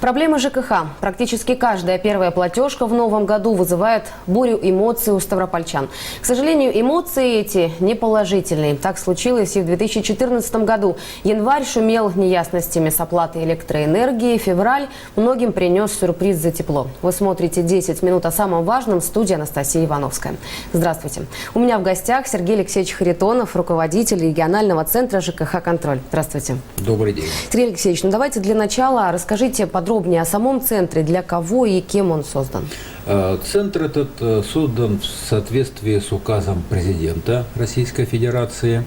Проблемы ЖКХ. Практически каждая первая платежка в новом году вызывает бурю эмоций у ставропольчан. К сожалению, эмоции эти не положительные. Так случилось и в 2014 году. Январь шумел неясностями с оплатой электроэнергии. Февраль многим принес сюрприз за тепло. Вы смотрите 10 минут о самом важном. Студия Анастасия Ивановская. Здравствуйте. У меня в гостях Сергей Алексеевич Харитонов, руководитель регионального центра ЖКХ «Контроль». Здравствуйте. Добрый день. Сергей Алексеевич, ну давайте для начала расскажите подробнее о самом центре, для кого и кем он создан. Э, Центр этот э, создан в соответствии с указом президента Российской Федерации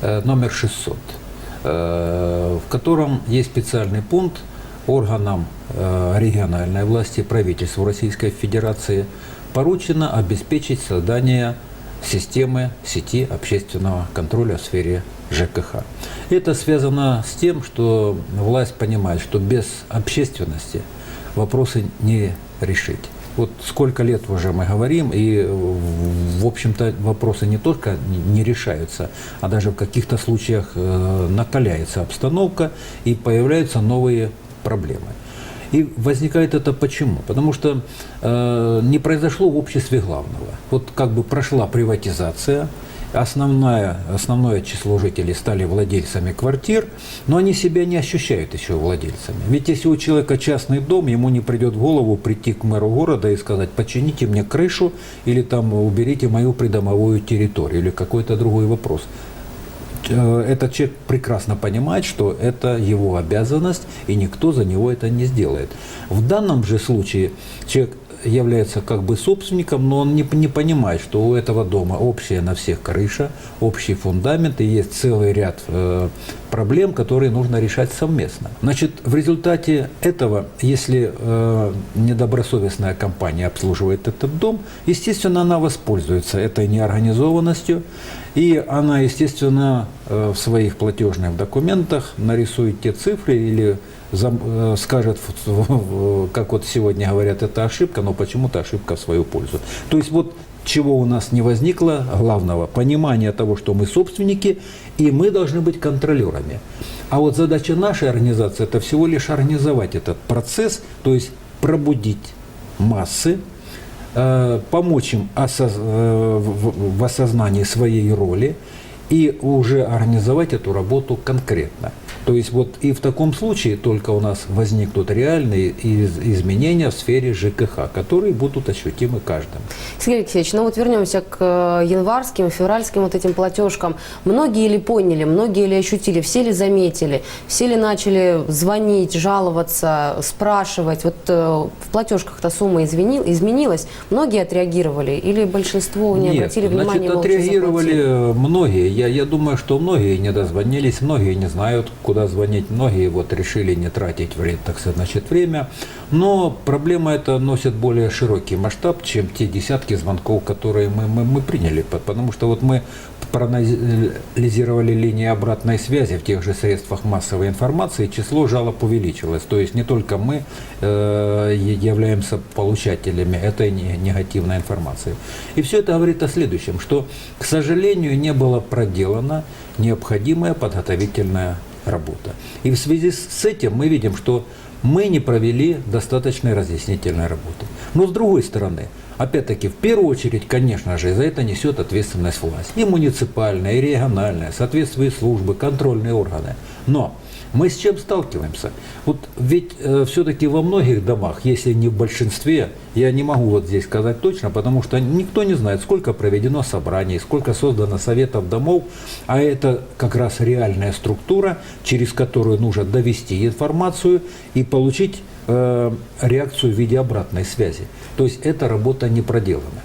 э, номер 600, э, в котором есть специальный пункт органам региональной власти, правительству Российской Федерации поручено обеспечить создание системы сети общественного контроля в сфере ЖКХ. Это связано с тем, что власть понимает, что без общественности вопросы не решить. Вот сколько лет уже мы говорим, и, в общем-то, вопросы не только не решаются, а даже в каких-то случаях э, накаляется обстановка и появляются новые проблемы. И возникает это почему? Потому что э, не произошло в обществе главного. Вот как бы прошла приватизация, основное, основное число жителей стали владельцами квартир, но они себя не ощущают еще владельцами. Ведь если у человека частный дом, ему не придет в голову прийти к мэру города и сказать, почините мне крышу или там уберите мою придомовую территорию или какой-то другой вопрос этот человек прекрасно понимает, что это его обязанность, и никто за него это не сделает. В данном же случае человек является как бы собственником, но он не, не понимает, что у этого дома общая на всех крыша, общий фундамент, и есть целый ряд э, проблем, которые нужно решать совместно. Значит, в результате этого, если э, недобросовестная компания обслуживает этот дом, естественно, она воспользуется этой неорганизованностью, и она, естественно, э, в своих платежных документах нарисует те цифры или скажет, в- в- как вот сегодня говорят, это ошибка, но почему-то ошибка в свою пользу. То есть вот чего у нас не возникло, главного, понимания того, что мы собственники, и мы должны быть контролерами. А вот задача нашей организации – это всего лишь организовать этот процесс, то есть пробудить массы, э, помочь им осоз- э, в осознании своей роли и уже организовать эту работу конкретно. То есть вот и в таком случае только у нас возникнут реальные из- изменения в сфере ЖКХ, которые будут ощутимы каждым. Сергей Алексеевич, ну вот вернемся к э, январским, февральским вот этим платежкам. Многие ли поняли, многие ли ощутили, все ли заметили, все ли начали звонить, жаловаться, спрашивать? Вот э, в платежках-то сумма извини- изменилась, многие отреагировали или большинство не Нет, обратили внимания? значит, молча отреагировали заплатили? э, многие. Я, я думаю, что многие не дозвонились, многие не знают, куда звонить, многие вот решили не тратить время, так значит, время. Но проблема эта носит более широкий масштаб, чем те десятки звонков, которые мы, мы, мы приняли. По- Потому что вот мы проанализировали линии обратной связи в тех же средствах массовой информации, число жалоб увеличилось. То есть не только мы э, являемся получателями этой не- негативной информации. И все это говорит о следующем, что, к сожалению, не было проделана необходимая подготовительная работа. И в связи с этим мы видим, что мы не провели достаточной разъяснительной работы. Но с другой стороны, опять-таки, в первую очередь, конечно же, за это несет ответственность власть. И муниципальная, и региональная, соответствующие службы, контрольные органы. Но мы с чем сталкиваемся? Вот ведь все-таки во многих домах, если не в большинстве, я не могу вот здесь сказать точно, потому что никто не знает, сколько проведено собраний, сколько создано советов домов, а это как раз реальная структура, через которую нужно довести информацию и получить э, реакцию в виде обратной связи. То есть эта работа не проделана.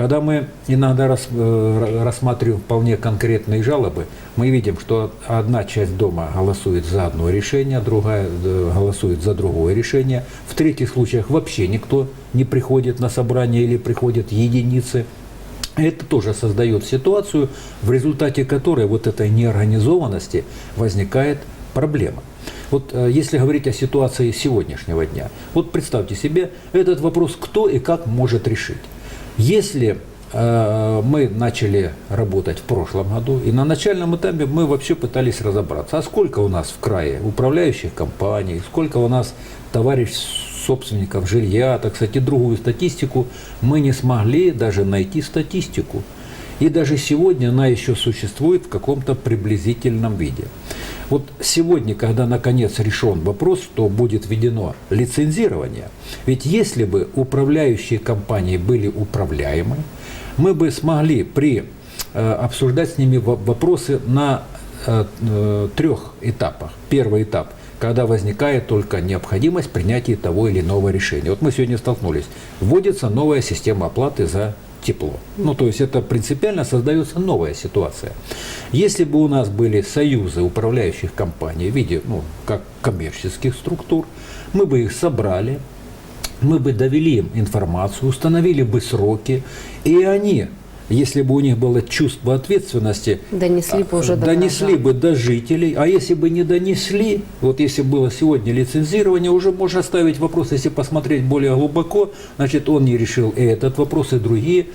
Когда мы иногда рас- э, рассматриваем вполне конкретные жалобы, мы видим, что одна часть дома голосует за одно решение, другая э, голосует за другое решение. В третьих случаях вообще никто не приходит на собрание или приходят единицы. Это тоже создает ситуацию, в результате которой вот этой неорганизованности возникает проблема. Вот э, если говорить о ситуации сегодняшнего дня, вот представьте себе этот вопрос, кто и как может решить. Если э, мы начали работать в прошлом году, и на начальном этапе мы вообще пытались разобраться, а сколько у нас в крае управляющих компаний, сколько у нас товарищ собственников жилья, так сказать, и другую статистику, мы не смогли даже найти статистику. И даже сегодня она еще существует в каком-то приблизительном виде. Вот сегодня, когда наконец решен вопрос, что будет введено лицензирование, ведь если бы управляющие компании были управляемы, мы бы смогли при э, обсуждать с ними во- вопросы на э, э, трех этапах. Первый этап когда возникает только необходимость принятия того или иного решения. Вот мы сегодня столкнулись. Вводится новая система оплаты за тепло. Ну, то есть это принципиально создается новая ситуация. Если бы у нас были союзы управляющих компаний в виде, ну, как коммерческих структур, мы бы их собрали, мы бы довели им информацию, установили бы сроки, и они, если бы у них было чувство ответственности, Донесли бы уже до донесли бы до жителей, а если бы не донесли, вот если было сегодня лицензирование, уже можно ставить вопрос, если посмотреть более глубоко, значит, он не решил и этот вопрос, и другие.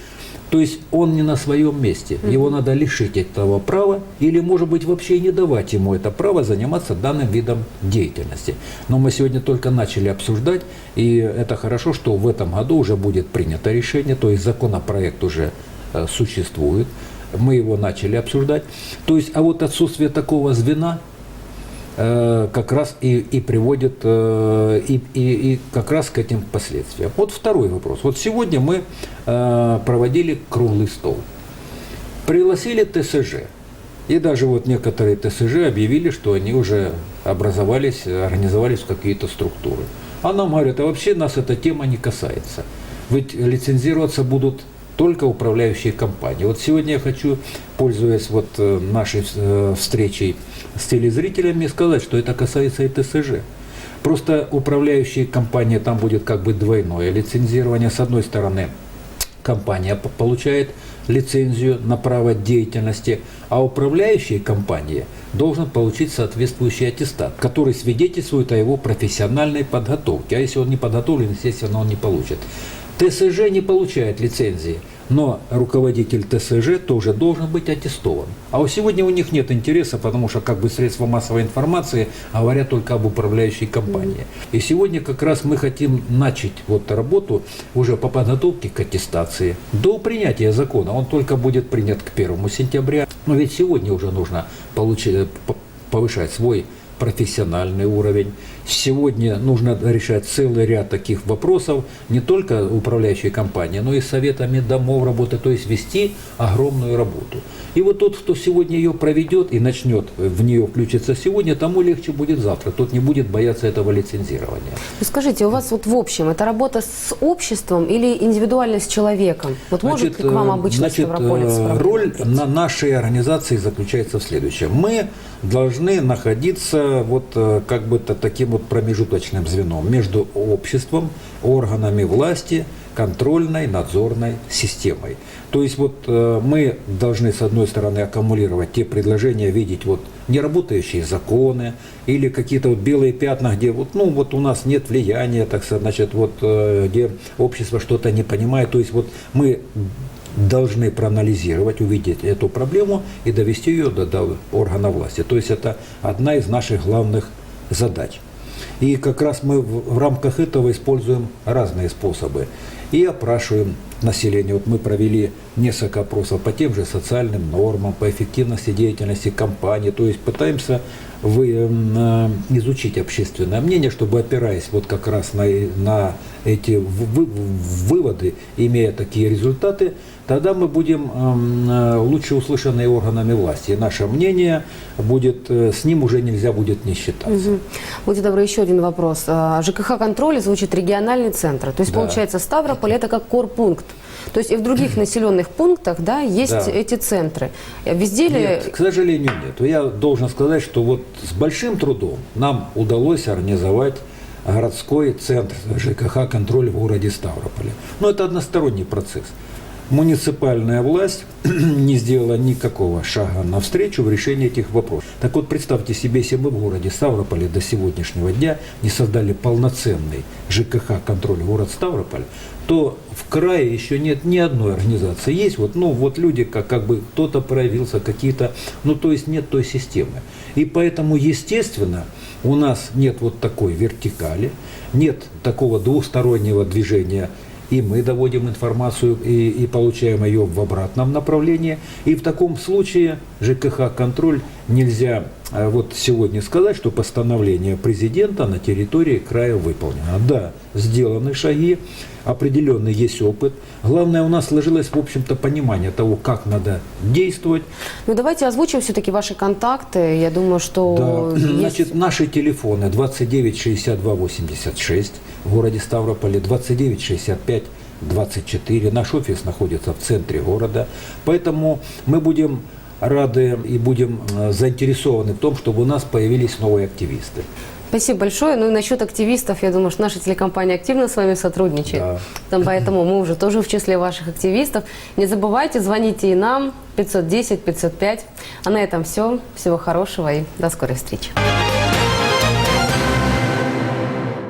То есть он не на своем месте. Его надо лишить этого права или, может быть, вообще не давать ему это право заниматься данным видом деятельности. Но мы сегодня только начали обсуждать, и это хорошо, что в этом году уже будет принято решение, то есть законопроект уже существует, мы его начали обсуждать. То есть, а вот отсутствие такого звена э, как раз и, и приводит э, и, и, и как раз к этим последствиям. Вот второй вопрос. Вот сегодня мы э, проводили круглый стол. Пригласили ТСЖ. И даже вот некоторые ТСЖ объявили, что они уже образовались, организовались в какие-то структуры. А нам говорят, а вообще нас эта тема не касается. Ведь лицензироваться будут только управляющие компании. Вот сегодня я хочу, пользуясь вот э, нашей э, встречей с телезрителями, сказать, что это касается и ТСЖ. Просто управляющие компании, там будет как бы двойное лицензирование. С одной стороны, компания получает лицензию на право деятельности, а управляющая компания должен получить соответствующий аттестат, который свидетельствует о его профессиональной подготовке. А если он не подготовлен, естественно, он не получит. ТСЖ не получает лицензии, но руководитель ТСЖ тоже должен быть аттестован. А вот сегодня у них нет интереса, потому что как бы средства массовой информации говорят только об управляющей компании. И сегодня как раз мы хотим начать вот работу уже по подготовке к аттестации. До принятия закона он только будет принят к 1 сентября. Но ведь сегодня уже нужно получить, повышать свой профессиональный уровень. Сегодня нужно решать целый ряд таких вопросов, не только управляющей компании, но и советами домов работы, то есть вести огромную работу. И вот тот, кто сегодня ее проведет и начнет в нее включиться сегодня, тому легче будет завтра. Тот не будет бояться этого лицензирования. Ну, скажите, у вас вот в общем, это работа с обществом или индивидуально с человеком? Вот может Значит, ли к вам э, обычно значит, Ставрополец э, Роль на нашей организации заключается в следующем. Мы должны находиться вот э, как бы то таким вот промежуточным звеном между обществом, органами власти, контрольной, надзорной системой. То есть вот э, мы должны с одной стороны аккумулировать те предложения, видеть вот неработающие законы или какие-то вот белые пятна, где вот, ну, вот у нас нет влияния, так сказать, значит, вот э, где общество что-то не понимает. То есть вот мы должны проанализировать, увидеть эту проблему и довести ее до, до органа власти. То есть это одна из наших главных задач. И как раз мы в, в рамках этого используем разные способы. И опрашиваем население. Вот мы провели несколько опросов по тем же социальным нормам, по эффективности деятельности компании. То есть пытаемся вы, э, изучить общественное мнение, чтобы опираясь вот как раз на, на эти выводы, имея такие результаты, тогда мы будем э, лучше услышаны органами власти. И наше мнение будет, э, с ним уже нельзя будет не считаться. Мгм. Будьте добры, еще один вопрос. А, ЖКХ-контроль звучит региональный центр. То есть, Да. получается, Ставрополь – это как корпункт. То есть и в других населенных пунктах да, есть Да. эти центры. Везде ли... Нет, к сожалению, нет. Я должен сказать, что вот с большим трудом нам удалось организовать городской центр ЖКХ контроль в городе Ставрополе. Но это односторонний процесс. Муниципальная власть не сделала никакого шага навстречу в решении этих вопросов. Так вот, представьте себе, если бы в городе Ставрополе до сегодняшнего дня не создали полноценный ЖКХ-контроль город Ставрополь, то в крае еще нет ни одной организации. Есть вот, ну, вот люди, как, как бы кто-то проявился, какие-то, ну, то есть нет той системы. И поэтому, естественно, у нас нет вот такой вертикали, нет такого двустороннего движения и мы доводим информацию и, и получаем ее в обратном направлении. И в таком случае ЖКХ-контроль нельзя вот сегодня сказать, что постановление президента на территории края выполнено. Да, сделаны шаги, определенный есть опыт. Главное, у нас сложилось, в общем-то, понимание того, как надо действовать. Ну, давайте озвучим все-таки ваши контакты. Я думаю, что Да. есть- Значит, наши телефоны 29 62 86 в городе Ставрополе, 29 65 24. Наш офис находится в центре города. Поэтому мы будем рады и будем э, заинтересованы в том, чтобы у нас появились новые активисты. Спасибо большое. Ну и насчет активистов, я думаю, что наша телекомпания активно с вами сотрудничает. Да. Там, поэтому мы уже тоже в числе ваших активистов. Не забывайте, звоните и нам 510 505. А на этом все. Всего хорошего и до скорой встречи.